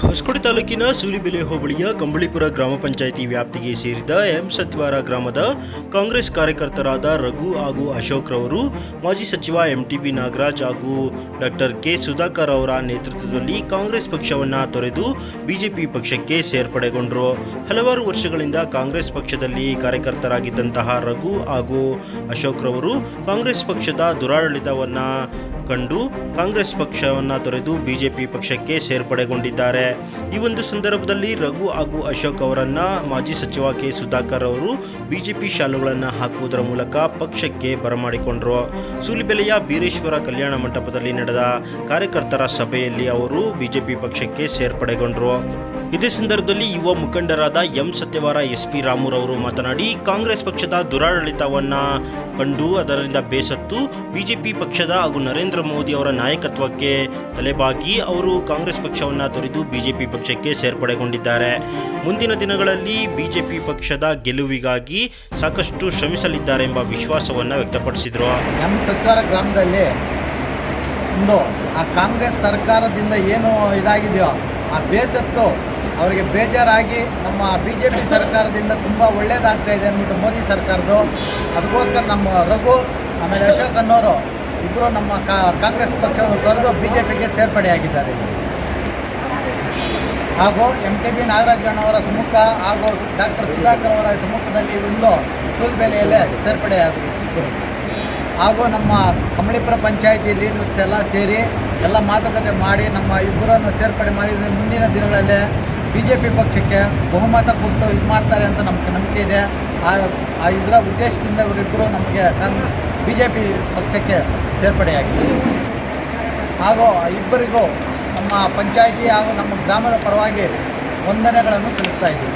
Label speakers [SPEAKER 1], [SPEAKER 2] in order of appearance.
[SPEAKER 1] ಹೊಸಕೋಟೆ ತಾಲೂಕಿನ ಸೂಲಿಬೆಲೆ ಹೋಬಳಿಯ ಕಂಬಳಿಪುರ ಗ್ರಾಮ ಪಂಚಾಯಿತಿ ವ್ಯಾಪ್ತಿಗೆ ಸೇರಿದ ಎಂ ಸತ್ವಾರ ಗ್ರಾಮದ ಕಾಂಗ್ರೆಸ್ ಕಾರ್ಯಕರ್ತರಾದ ರಘು ಹಾಗೂ ಅಶೋಕ್ ರವರು, ಮಾಜಿ ಸಚಿವ ಎಂಟಿಬಿ ನಾಗರಾಜ್ ಹಾಗೂ ಡಾಕ್ಟರ್ ಕೆ ಸುಧಾಕರ್ ಅವರ ನೇತೃತ್ವದಲ್ಲಿ ಕಾಂಗ್ರೆಸ್ ಪಕ್ಷವನ್ನು ತೊರೆದು ಬಿಜೆಪಿ ಪಕ್ಷಕ್ಕೆ ಸೇರ್ಪಡೆಗೊಂಡರು. ಹಲವಾರು ವರ್ಷಗಳಿಂದ ಕಾಂಗ್ರೆಸ್ ಪಕ್ಷದಲ್ಲಿ ಕಾರ್ಯಕರ್ತರಾಗಿದ್ದಂತಹ ರಘು ಹಾಗೂ ಅಶೋಕ್ ರವರು ಕಾಂಗ್ರೆಸ್ ಪಕ್ಷದ ದುರಾಡಳಿತವನ್ನು ಕಂಡು ಕಾಂಗ್ರೆಸ್ ಪಕ್ಷವನ್ನು ತೊರೆದು ಬಿಜೆಪಿ ಪಕ್ಷಕ್ಕೆ ಸೇರ್ಪಡೆಗೊಂಡಿದ್ದಾರೆ. ಈ ಒಂದು ಸಂದರ್ಭದಲ್ಲಿ ರಘು ಹಾಗೂ ಅಶೋಕ್ ಅವರನ್ನ ಮಾಜಿ ಸಚಿವ ಕೆ. ಸುಧಾಕರ್ ಅವರು ಬಿಜೆಪಿ ಶಾಲುಗಳನ್ನು ಹಾಕುವುದರ ಮೂಲಕ ಪಕ್ಷಕ್ಕೆ ಬರಮಾಡಿಕೊಂಡರು. ಸೂಲಿಬೆಲೆಯ ಬೀರೇಶ್ವರ ಕಲ್ಯಾಣ ಮಂಟಪದಲ್ಲಿ ನಡೆದ ಕಾರ್ಯಕರ್ತರ ಸಭೆಯಲ್ಲಿ ಅವರು ಬಿಜೆಪಿ ಪಕ್ಷಕ್ಕೆ ಸೇರ್ಪಡೆಗೊಂಡರು. ಇದೇ ಸಂದರ್ಭದಲ್ಲಿ ಯುವ ಮುಖಂಡರಾದ ಎಂ ಸತ್ಯವಾರ ಎಸ್ ಪಿ ರಾಮುರವರು ಮಾತನಾಡಿ, ಕಾಂಗ್ರೆಸ್ ಪಕ್ಷದ ದುರಾಡಳಿತವನ್ನು ಕಂಡು ಅದರಿಂದ ಬೇಸತ್ತು ಬಿಜೆಪಿ ಪಕ್ಷದ ಹಾಗೂ ನರೇಂದ್ರ ಮೋದಿ ಅವರ ನಾಯಕತ್ವಕ್ಕೆ ತಲೆಬಾಗಿ ಅವರು ಕಾಂಗ್ರೆಸ್ ಪಕ್ಷವನ್ನು ತೊರೆದು ಬಿಜೆಪಿ ಪಕ್ಷಕ್ಕೆ ಸೇರ್ಪಡೆಗೊಂಡಿದ್ದಾರೆ. ಮುಂದಿನ ದಿನಗಳಲ್ಲಿ ಬಿಜೆಪಿ ಪಕ್ಷದ ಗೆಲುವಿಗಾಗಿ ಸಾಕಷ್ಟು ಶ್ರಮಿಸಲಿದ್ದಾರೆ ಎಂಬ ವಿಶ್ವಾಸವನ್ನು ವ್ಯಕ್ತಪಡಿಸಿದರು.
[SPEAKER 2] ನಮ್ಮ ಸರ್ಕಾರ ಗ್ರಾಮದಲ್ಲಿ ಆ ಕಾಂಗ್ರೆಸ್ ಸರ್ಕಾರದಿಂದ ಏನು ಇದಾಗಿದೆಯೋ ಆ ಬೇಸತ್ತು ಅವರಿಗೆ ಬೇಜಾರಾಗಿ ನಮ್ಮ ಬಿ ಜೆ ಪಿ ಸರ್ಕಾರದಿಂದ ತುಂಬ ಒಳ್ಳೇದಾಗ್ತಾ ಇದೆ ಅಂದ್ಬಿಟ್ಟು ಮೋದಿ ಸರ್ಕಾರದ್ದು. ಅದಕ್ಕೋಸ್ಕರ ನಮ್ಮ ರಘು, ಆಮೇಲೆ ಅಶೋಕ್ ಅನ್ನೋರು ಇಬ್ಬರು ನಮ್ಮ ಕಾಂಗ್ರೆಸ್ ಪಕ್ಷವನ್ನು ತೊರೆದು ಬಿ ಜೆ ಪಿಗೆ ಸೇರ್ಪಡೆಯಾಗಿದ್ದಾರೆ. ಹಾಗೂ ಎಂ ಟಿ ಬಿ ನಾಗರಾಜಣ್ಣವರ ಸಮ್ಮುಖ ಹಾಗೂ ಡಾಕ್ಟರ್ ಸುಧಾಕರ್ ಅವರ ಸಮ್ಮುಖದಲ್ಲಿ ಒಂದು ಸೂಲ್ಬೆಲೆಯಲ್ಲೇ ಸೇರ್ಪಡೆಯಾಗಿತ್ತು ಹಾಗೂ ನಮ್ಮ ಕಮಳಿಪುರ ಪಂಚಾಯಿತಿ ಲೀಡರ್ಸ್ ಎಲ್ಲ ಸೇರಿ ಎಲ್ಲ ಮಾತುಕತೆ ಮಾಡಿ ನಮ್ಮ ಇಬ್ಬರನ್ನು ಸೇರ್ಪಡೆ ಮಾಡಿ. ಮುಂದಿನ ದಿನಗಳಲ್ಲಿ ಬಿ ಜೆ ಪಿ ಪಕ್ಷಕ್ಕೆ ಬಹುಮತ ಕೊಟ್ಟು ಇದು ಮಾಡ್ತಾರೆ ಅಂತ ನಮಗೆ ನಂಬಿಕೆ ಇದೆ. ಆ ಇದರ ಉದ್ದೇಶದಿಂದ ಇವರಿಬ್ಬರು ನಮಗೆ ಬಿ ಜೆ ಪಿ ಪಕ್ಷಕ್ಕೆ ಸೇರ್ಪಡೆಯಾಗಿದೆ ಹಾಗೂ ಇಬ್ಬರಿಗೂ ನಮ್ಮ ಪಂಚಾಯಿತಿ ಹಾಗೂ ನಮ್ಮ ಗ್ರಾಮದ ಪರವಾಗಿ ವಂದನೆಗಳನ್ನು ಸಲ್ಲಿಸ್ತಾ ಇದ್ದೀವಿ.